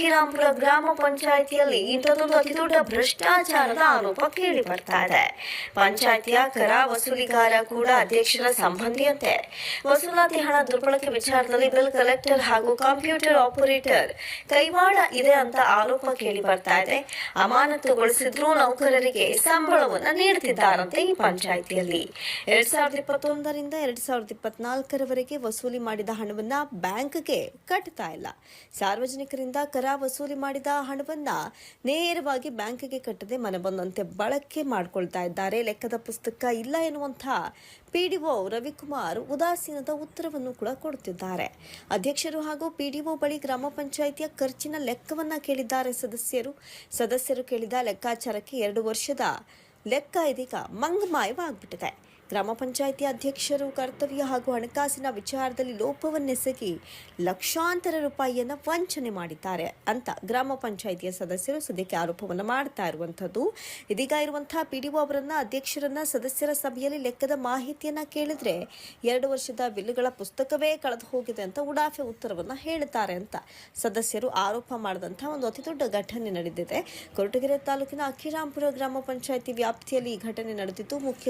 ಅಕ್ಕಿರಾಂಪುರ ಗ್ರಾಮ ಪಂಚಾಯಿತಿಯಲ್ಲಿ ಇಂಥದ್ದೊಂದು ಅತಿದೊಡ್ಡ ಭ್ರಷ್ಟಾಚಾರದ ಆರೋಪ ಕೇಳಿ ಬರ್ತಾ ಇದೆ. ಪಂಚಾಯಿತಿಯ ಕರ ವಸೂಲಿಗಾರ ಕೂಡ ಅಧ್ಯಕ್ಷರ ಸಂಬಂಧಿಯಂತೆ. ವಸೂಲಾತಿ ಹಣ ದುರ್ಬಳಕೆ ವಿಚಾರದಲ್ಲಿ ಬಿಲ್ ಕಲೆಕ್ಟರ್ ಹಾಗೂ ಕಂಪ್ಯೂಟರ್ ಆಪರೇಟರ್ ಕೈವಾಡ ಇದೆ ಅಂತ ಆರೋಪ ಕೇಳಿ ಬರ್ತಾ ಇದೆ. ಅಮಾನತುಗೊಳಿಸಿದ್ರು ನೌಕರರಿಗೆ ಸಂಬಳವನ್ನ ನೀಡುತ್ತಿದ್ದಾರಂತೆ ಈ ಪಂಚಾಯಿತಿಯಲ್ಲಿ. ಎರಡ್ ಸಾವಿರದ ಇಪ್ಪತ್ತೊಂದರಿಂದ ಎರಡ್ ಸಾವಿರದ ಇಪ್ಪತ್ನಾಲ್ಕರವರೆಗೆ ವಸೂಲಿ ಮಾಡಿದ ಹಣವನ್ನ ಬ್ಯಾಂಕ್ಗೆ ಕಟ್ತಾ ಇಲ್ಲ. ಸಾರ್ವಜನಿಕರಿಂದ ಕರ ವಸೂಲಿ ಮಾಡಿದ ಹಣವನ್ನ ನೇರವಾಗಿ ಬ್ಯಾಂಕಿಗೆ ಕಟ್ಟದೆ ಮನೆ ಬಂದಂತೆ ಬಳಕೆ ಮಾಡಿಕೊಳ್ತಾ ಇದ್ದಾರೆ. ಲೆಕ್ಕದ ಪುಸ್ತಕ ಇಲ್ಲ ಎನ್ನುವಂತಹ ಪಿಡಿಒ ರವಿಕುಮಾರ್ ಉದಾಸೀನದ ಉತ್ತರವನ್ನು ಕೂಡ ಕೊಡುತ್ತಿದ್ದಾರೆ. ಅಧ್ಯಕ್ಷರು ಹಾಗೂ ಪಿಡಿಒ ಬಳಿ ಗ್ರಾಮ ಪಂಚಾಯಿತಿಯ ಖರ್ಚಿನ ಲೆಕ್ಕವನ್ನ ಕೇಳಿದ್ದಾರೆ ಸದಸ್ಯರು. ಸದಸ್ಯರು ಕೇಳಿದ ಲೆಕ್ಕಾಚಾರಕ್ಕೆ ಎರಡು ವರ್ಷದ ಲೆಕ್ಕ ಇದೀಗ ಮಂಗಮಾಯವಾಗ್ಬಿಟ್ಟಿದೆ. ಗ್ರಾಮ ಪಂಚಾಯಿತಿ ಅಧ್ಯಕ್ಷರು, ಕರ್ತವ್ಯ ಹಾಗೂ ಹಣಕಾಸಿನ ವಿಚಾರದಲ್ಲಿ ಲೋಪವನ್ನೆಸಗಿ ಲಕ್ಷಾಂತರ ರೂಪಾಯಿಯನ್ನು ವಂಚನೆ ಮಾಡಿದ್ದಾರೆ ಅಂತ ಗ್ರಾಮ ಪಂಚಾಯಿತಿಯ ಸದಸ್ಯರು ಸದ್ಯಕ್ಕೆ ಆರೋಪವನ್ನು ಮಾಡ್ತಾ ಇರುವಂಥದ್ದು. ಇದೀಗ ಇರುವಂತಹ ಪಿಡಿಒ ಅವರನ್ನ, ಅಧ್ಯಕ್ಷರನ್ನ, ಸದಸ್ಯರ ಸಭೆಯಲ್ಲಿ ಲೆಕ್ಕದ ಮಾಹಿತಿಯನ್ನ ಕೇಳಿದ್ರೆ ಎರಡು ವರ್ಷದ ಬಿಲ್ಗಳ ಪುಸ್ತಕವೇ ಕಳೆದು ಹೋಗಿದೆ ಅಂತ ಉಡಾಫೆ ಉತ್ತರವನ್ನ ಹೇಳ್ತಾರೆ ಅಂತ ಸದಸ್ಯರು ಆರೋಪ ಮಾಡಿದಂತಹ ಒಂದು ಅತಿ ದೊಡ್ಡ ಘಟನೆ ನಡೆದಿದೆ. ಕೊರಟಗೆರೆ ತಾಲೂಕಿನ ಅಖಿರಾಂಪುರ ಗ್ರಾಮ ಪಂಚಾಯಿತಿ ವ್ಯಾಪ್ತಿಯಲ್ಲಿ ಈ ಘಟನೆ ನಡೆದಿದ್ದು, ಮುಖ್ಯ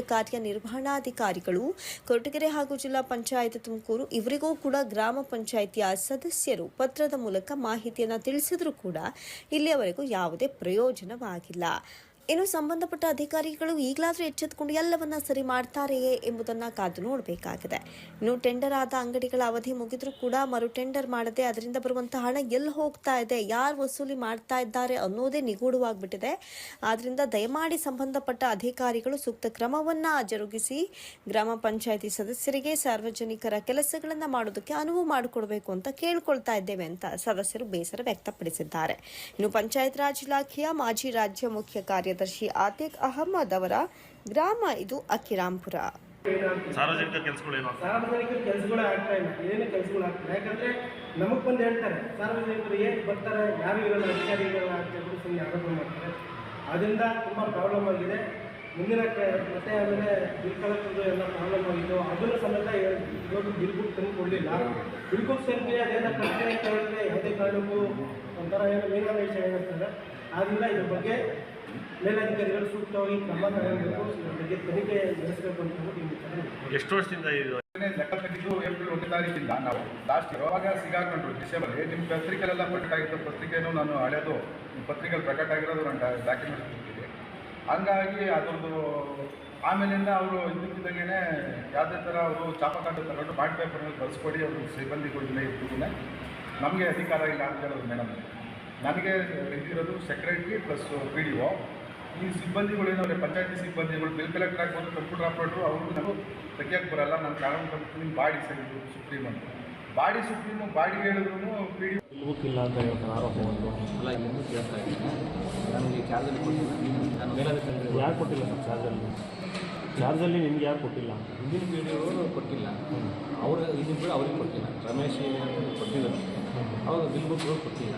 ಕಾರ್ಯನಿರ್ವಹಣಾಧಿಕಾರಿಗಳು ಕೊರಟಗೆರೆ ಹಾಗೂ ಜಿಲ್ಲಾ ಪಂಚಾಯತ್ ತುಮಕೂರು ಇವರಿಗೂ ಕೂಡ ಗ್ರಾಮ ಪಂಚಾಯಿತಿಯ ಸದಸ್ಯರು ಪತ್ರದ ಮೂಲಕ ಮಾಹಿತಿಯನ್ನು ತಿಳಿಸಿದ್ರು ಕೂಡ ಇಲ್ಲಿಯವರೆಗೂ ಯಾವುದೇ ಪ್ರಯೋಜನವಾಗಿಲ್ಲ. ಇನ್ನು ಸಂಬಂಧಪಟ್ಟ ಅಧಿಕಾರಿಗಳು ಈಗಲಾದರೂ ಎಚ್ಚೆತ್ತುಕೊಂಡು ಎಲ್ಲವನ್ನ ಸರಿ ಮಾಡ್ತಾರೆಯೇ ಎಂಬುದನ್ನ ಕಾದು ನೋಡಬೇಕಾಗಿದೆ. ಇನ್ನು ಟೆಂಡರ್ ಆದ ಅಂಗಡಿಗಳ ಅವಧಿ ಮುಗಿದ್ರೂ ಕೂಡ ಮರು ಟೆಂಡರ್ ಮಾಡದೆ ಅದರಿಂದ ಬರುವಂತಹ ಹಣ ಎಲ್ಲಿ ಹೋಗ್ತಾ ಇದೆ, ಯಾರು ವಸೂಲಿ ಮಾಡ್ತಾ ಇದ್ದಾರೆ ಅನ್ನೋದೇ ನಿಗೂಢವಾಗ್ಬಿಟ್ಟಿದೆ. ಆದ್ದರಿಂದ ದಯಮಾಡಿ ಸಂಬಂಧಪಟ್ಟ ಅಧಿಕಾರಿಗಳು ಸೂಕ್ತ ಕ್ರಮವನ್ನ ಜರುಗಿಸಿ ಗ್ರಾಮ ಪಂಚಾಯಿತಿ ಸದಸ್ಯರಿಗೆ ಸಾರ್ವಜನಿಕರ ಕೆಲಸಗಳನ್ನು ಮಾಡೋದಕ್ಕೆ ಅನುವು ಮಾಡಿಕೊಡ್ಬೇಕು ಅಂತ ಕೇಳ್ಕೊಳ್ತಾ ಇದ್ದೇವೆ ಅಂತ ಸದಸ್ಯರು ಬೇಸರ ವ್ಯಕ್ತಪಡಿಸಿದ್ದಾರೆ. ಇನ್ನು ಪಂಚಾಯತ್ ರಾಜ್ ಇಲಾಖೆಯ ಮಾಜಿ ರಾಜ್ಯ ಮುಖ್ಯ ಕಾರ್ಯದರ್ಶಿ ಆತಿಕ್ ಅಹಮದ್ ಅವರ ಗ್ರಾಮ ಇದು ಅಕ್ಕಿರಾಂಪುರ ಸಾರ್ವಜನಿಕ ಕೆಲಸಗಳೇನು ಸಾರ್ವಜನಿಕ ಕೆಲಸಗಳೇ ಆಗ್ತಾ ಇಲ್ಲ. ಏನು ಕೆಲಸಗಳು ಆಗ್ತಿಲ್ಲ ಯಾಕಂದ್ರೆ ನಮಗ್ ಬಂದು ಹೇಳ್ತಾರೆ ಸಾರ್ವಜನಿಕರು ಏನು ಬರ್ತಾರೆ ಯಾರು ಇರಲ್ಲ ಅಧಿಕಾರಿಗಳು ಅಂತ ಹೇಳ್ಬಿಟ್ಟು ಸುಮ್ಮನೆ ಆರೋಪ ಮಾಡ್ತಾರೆ. ಅದರಿಂದ ತುಂಬ ಪ್ರಾಬ್ಲಮ್ ಆಗಿದೆ. ಮುಂದಿನ ಮತ್ತೆ ಆಮೇಲೆ ಬಿಲ್ ಕಲೆಕ್ಟರ್ದು ಎಲ್ಲ ಪ್ರಾಬ್ಲಮ್ ಆಗಿತ್ತು ಅದನ್ನು ಸಮೇತ ಇವತ್ತು ಬಿಲ್ ಬುಕ್ ತಂದು ಕೊಡಲಿಲ್ಲ. ಬಿಲ್ ಬುಕ್ ಅದೇನೋ ಪ್ರಶ್ನೆ ಅಂತ ಹೇಳಿದ್ರೆ ಯಾವುದೇ ಕಾರಣಕ್ಕೂ ಒಂಥರ ಏನೋ ವಿಷಯ ಏನಾಗ್ತದೆ ಆದ್ದರಿಂದ ಇದ್ರ ಬಗ್ಗೆ ಮೇಲಧಿಕಾರಿಗಳು ಸೂಕ್ತವಾಗಿ ಕ್ರಮ ತಗೊಳ್ಬೇಕು ಬಗ್ಗೆ ತನಿಖೆ ನಡೆಸಬೇಕು ಅಂತ ಎಷ್ಟು ವರ್ಷದಿಂದ ಇದು? ಲೆಕ್ಕ ತೆಗೆದು ಏಪ್ರಿಲ್ ಒಂದನೇ ತಾರೀಕಿಂದ ನಾವು ಲಾಸ್ಟ್ ಯಾವಾಗ ಸಿಗಾಕೊಂಡ್ರು ಡಿಸೆಂಬರ್ ನಿಮ್ಮ ಪತ್ರಿಕೆಲೆಲ್ಲ ಪ್ರಕಟ ಆಗಿತ್ತು. ಪತ್ರಿಕೆನೂ ನಾನು ಹಳೆಯದು ಪತ್ರಿಕೆಗಳು ಪತ್ರಿಕೆಯಲ್ಲಿ ಪ್ರಕಟ ಆಗಿರೋದು ನನ್ನ ಡಾಕ್ಯುಮೆಂಟ್ಸ್ ಕೊಟ್ಟಿದ್ದೆ. ಹಂಗಾಗಿ ಅದೊಂದು ಆಮೇಲಿಂದ ಅವರು ಇದ್ದಕ್ಕಿದ್ದಂಗೆ ಯಾವುದೇ ಥರ ಅವರು ಚಾಪಕಾಟ ತಗೊಂಡು ಬಾಂಡ್ ಪೇಪರ್ನಲ್ಲಿ ಕಳಿಸ್ಕೊಡಿ ಅವರು ಸಿಬ್ಬಂದಿಗಳನ್ನ ಇದ್ದೂನೆ ನಮಗೆ ಅಧಿಕಾರ ಇಲ್ಲ ಅಂತ ಹೇಳೋದು ಮೇಡಮ್. ನನಗೆ ಇರೋದು secretary plus P D O ಈ ಸಿಬ್ಬಂದಿಗಳೇನವ್ರೆ ಪಂಚಾಯತಿ ಸಿಬ್ಬಂದಿಗಳು ಬಿಲ್ ಕಲೆಕ್ಟರ್ ಆಗ್ಬೋದು ಕಂಪ್ಯೂಟರ್ ಆಪ್ರೇಟ್ರು ಅವರು ನಾವು ತೆಗಿಯಕ್ಕೆ ಬರೋಲ್ಲ. ನಾನು ಕಾನೂನು ಕಂಪ್ನಿ ಬಾಡಿ ಸರಿ ಸುಪ್ರೀಂ ಅಂತ. ಬಾಡಿ ಸುಪ್ರೀಮು ಬಾಡಿ ಹೇಳಿದ್ರು ಪಿ ಡಿ ಇಲ್ಲ ಅಂತ ಹೇಳ್ತಾರೆ ಆರೋಪ ಒಂದು ಅಲ್ಲ ಇನ್ನೂ ಕೇಳ್ತಾ ಇದ್ದೀನಿ? ನನಗೆ ಚಾರ್ಜಲ್ಲಿ ಕೊಟ್ಟಿಲ್ಲ. ನಾನು ಮೇಲಾಧಿಕಾರಿ ಯಾರು ಕೊಟ್ಟಿಲ್ಲ ನಮ್ಮ ಚಾರ್ಜಲ್ಲಿ ಚಾರ್ಜಲ್ಲಿ ನಿಮ್ಗೆ ಯಾರು ಕೊಟ್ಟಿಲ್ಲ? ಹಿಂದಿನ ಪೀಳಿಗೆಯವರು ಕೊಟ್ಟಿಲ್ಲ. ಅವರು ಹಿಂದಿನ ಕೂಡ ಅವ್ರಿಗೆ ಕೊಟ್ಟಿಲ್ಲ. ರಮೇಶ್ ಕೊಟ್ಟಿಲ್ಲ ಕೊಟ್ಟಿದ್ದರು. ಅವಾಗ ಬಿಲ್ ಬುಕ್ಗಳು ಕೊಟ್ಟಿಲ್ಲ.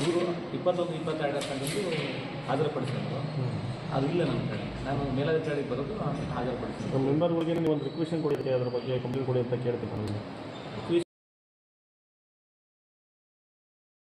ಇವರು ಇಪ್ಪತ್ತೊಂದು ಇಪ್ಪತ್ತೆರಡು ತಂದು ಹಾಜರುಪಡಿಸಿದ್ರು. ಅದು ಇಲ್ಲ ನಮ್ಮ ಕಡೆ. ನಾನು ಮೇಲಾಧಿಕಾರಿಗೆ ಬರೋದು ಹಾಜರುಪಡಿಸಿದ್ರು ನಮ್ಮ ಮೆಂಬರ್ಗಳಿಗೆ ನೀವು ಒಂದು ರಿಕ್ವೆಷನ್ ಕೊಡಿದ್ರಿ ಅದ್ರ ಬಗ್ಗೆ ಕಂಪ್ಲೇಂಟ್ ಕೊಡಿ ಅಂತ ಕೇಳ್ತೀನಿ